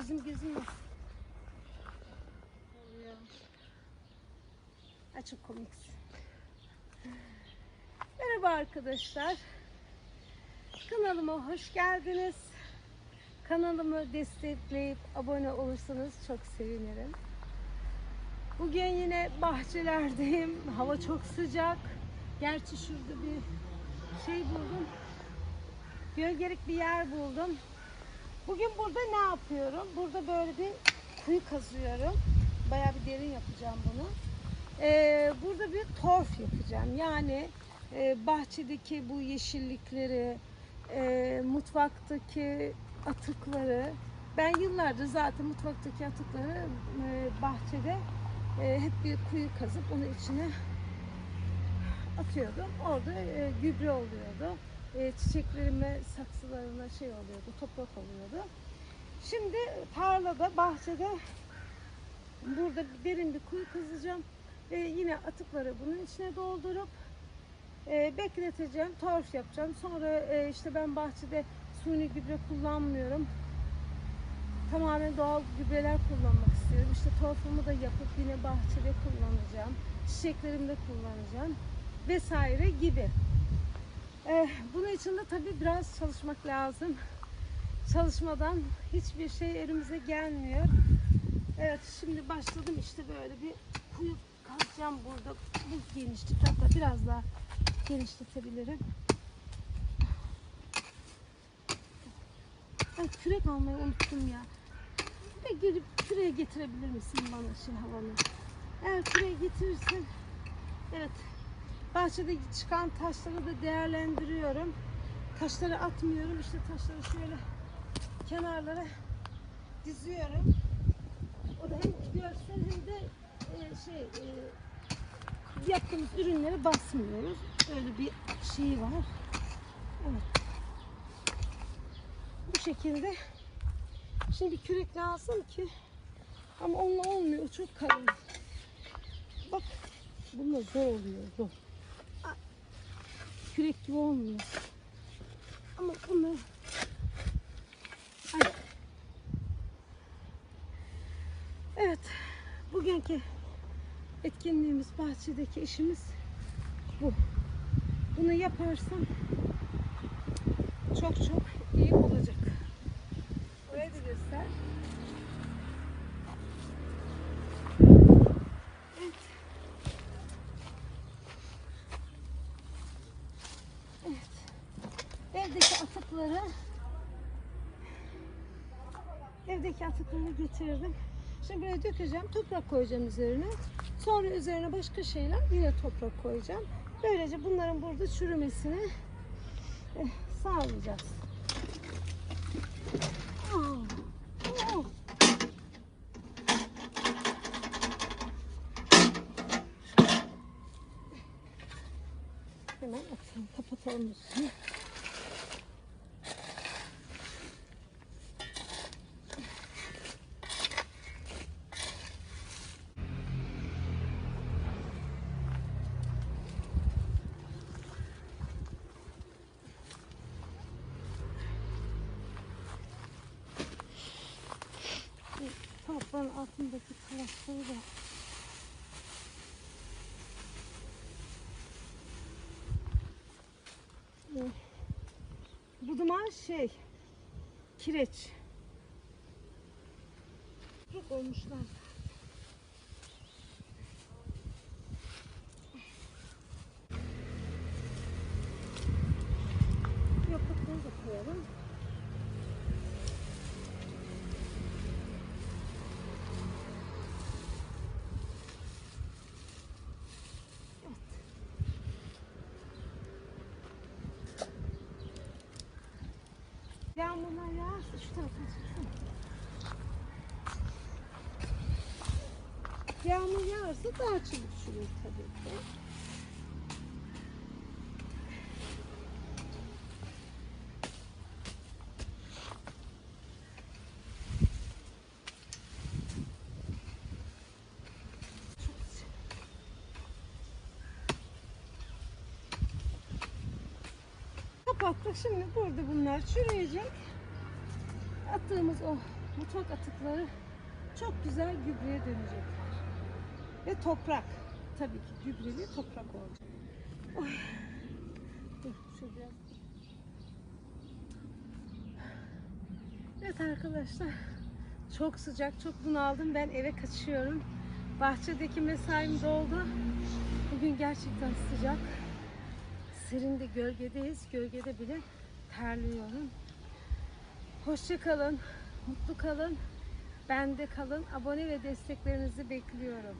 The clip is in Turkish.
Bizim gözüm yok. Oluyor. Ay çok komiksin. Merhaba arkadaşlar. Kanalıma hoş geldiniz. Kanalımı destekleyip abone olursanız çok sevinirim. Bugün yine bahçelerdeyim. Hava çok sıcak. Gerçi şurada bir şey buldum. Gölgelik bir yer buldum. Bugün burada ne yapıyorum? Burada böyle bir kuyu kazıyorum. Bayağı bir derin yapacağım bunu. Ee, burada bir torf yapacağım. Yani e, bahçedeki bu yeşillikleri, e, mutfaktaki atıkları, ben yıllardır zaten mutfaktaki atıkları e, bahçede e, hep bir kuyu kazıp onun içine atıyordum. Orada e, gübre oluyordu. E, çiçeklerime, saksılarına şey oluyordu, toprak oluyordu. Şimdi tarlada, bahçede burada derin bir kuyu kazacağım. Ve yine atıkları bunun içine doldurup e, bekleteceğim, torf yapacağım. Sonra e, işte ben bahçede suni gübre kullanmıyorum. Tamamen doğal gübreler kullanmak istiyorum. İşte torfumu da yapıp yine bahçede kullanacağım. Çiçeklerimde kullanacağım. Vesaire gibi. Ee, bunun için de tabii biraz çalışmak lazım. Çalışmadan hiçbir şey elimize gelmiyor. Evet şimdi başladım işte böyle bir kuyu kazacağım burada. Bu genişlikte hatta biraz daha genişletebilirim. Ben kürek almayı unuttum ya. Bir gelip küreği getirebilir misin bana şimdi havanı? Eğer küreği getirirsen evet bahçede çıkan taşları da değerlendiriyorum. Taşları atmıyorum. İşte taşları şöyle kenarlara diziyorum. O da hem görsel hem de e, şey e, yaptığımız ürünleri basmıyoruz. Böyle bir şey var. Evet. Bu şekilde. Şimdi bir kürek lazım ki ama onunla olmuyor. O çok kalın. Bak bununla zor oluyor. Zor. Kürek gibi olmuyor. Ama bunu Ay. Evet. Bugünkü etkinliğimiz bahçedeki işimiz bu. Bunu yaparsam çok çok iyi olacak. Burayı da. Evet. Evet. Evdeki atıkları evdeki atıkları getirdim. Şimdi buraya dökeceğim. Toprak koyacağım üzerine. Sonra üzerine başka şeyler yine toprak koyacağım. Böylece bunların burada çürümesini eh, sağlayacağız. Hemen atalım, kapatalım üstünü. Altındaki kalasları da Bu duman şey kireç. Çok olmuşlar. Yaprakları da koyalım. Yağmurlar yağarsa şu tarafa çıksın. Yağmur yağarsa daha çabuk çürür tabii ki. Kapattık. Şimdi burada bunlar çürüyecek. Attığımız o mutfak atıkları çok güzel gübreye dönecekler. Ve toprak. Tabii ki gübreli toprak olacak. Oy. Dur şöyle biraz. Evet arkadaşlar. Çok sıcak, çok bunaldım. Ben eve kaçıyorum. Bahçedeki mesaim doldu. Bugün gerçekten sıcak. Serinde gölgedeyiz. Gölgede bile terliyorum. Hoşça kalın. Mutlu kalın. Bende kalın. Abone ve desteklerinizi bekliyorum.